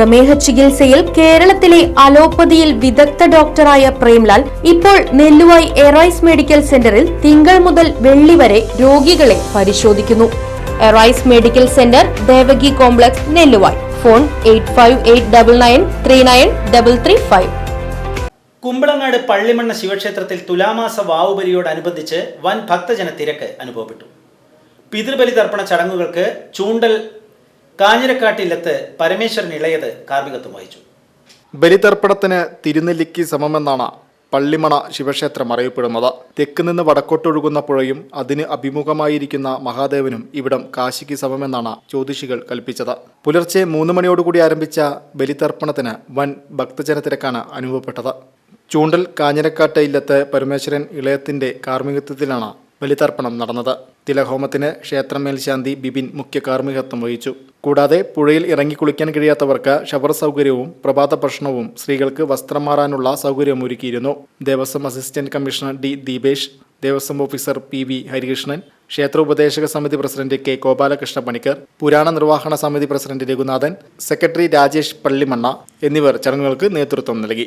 പ്രമേഹ ചികിത്സയിൽ കേരളത്തിലെ അലോപ്പതിയിൽ വിദഗ്ധ ഡോക്ടറായ പ്രേംലാൽ ഇപ്പോൾ നെല്ലുവായി എറൈസ് മെഡിക്കൽ സെന്ററിൽ തിങ്കൾ മുതൽ വെള്ളി വരെ രോഗികളെ പരിശോധിക്കുന്നു. Arise medical centre Devaki complex Nelluvai. Phone eight five eight double nine three nine double three five. Kumbalangad Pallimanna ശിവക്ഷേത്രത്തിൽ തുലാമാസ വാവുബലിയോടനുബന്ധിച്ച് വൻ ഭക്തജന തിരക്ക് അനുഭവപ്പെട്ടു. പിതൃബലി തർപ്പണ ചടങ്ങുകൾക്ക് ചൂണ്ടൽ കാഞ്ഞിരക്കാട്ടിലത്ത് പരമേശ്വരൻ ഇളയത് കാർമ്മികത്വം വഹിച്ചു. ബലിതർപ്പണത്തിന് തിരുനെല്ലിക്ക് സമമെന്നാണ് പള്ളിമണ ശിവക്ഷേത്രം അറിയപ്പെടുന്നത്. തെക്ക് നിന്ന് വടക്കോട്ടൊഴുകുന്ന പുഴയും അതിന് അഭിമുഖമായിരിക്കുന്ന മഹാദേവനും ഇവിടം കാശിക്ക് സമമെന്നാണ് ജ്യോതിഷികൾ കൽപ്പിച്ചത്. പുലർച്ചെ മൂന്ന് മണിയോടുകൂടി ആരംഭിച്ച ബലിതർപ്പണത്തിന് വൻ ഭക്തജന തിരക്കാണ് അനുഭവപ്പെട്ടത്. ചൂണ്ടൽ കാഞ്ഞിരക്കാട്ട് ഇല്ലത്ത് പരമേശ്വരൻ ഇളയത്തിന്റെ കാർമ്മികത്വത്തിലാണ് ബലിതർപ്പണം നടന്നത്. തിലഹോമത്തിന് ക്ഷേത്രം മേൽശാന്തി ബിബിൻ മുഖ്യ കാർമ്മികത്വം വഹിച്ചു. കൂടാതെ പുഴയിൽ ഇറങ്ങി കുളിക്കാൻ കഴിയാത്തവർക്ക് ഷവർ സൗകര്യവും പ്രഭാത ഭക്ഷണവും സ്ത്രീകൾക്ക് വസ്ത്രം മാറാനുള്ള സൗകര്യവും ഒരുക്കിയിരുന്നു. Devaswom assistant commissioner D Deepesh Devaswom officer P V Harikrishnan ക്ഷേത്ര ഉപദേശക സമിതി പ്രസിഡന്റ് കെ ഗോപാലകൃഷ്ണ പണിക്കർ പുരാണ നിർവഹണ സമിതി പ്രസിഡന്റ് രഘുനാഥൻ സെക്രട്ടറി രാജേഷ് പള്ളിമണ്ണ എന്നിവർ ചടങ്ങുകൾക്ക് നേതൃത്വം നൽകി.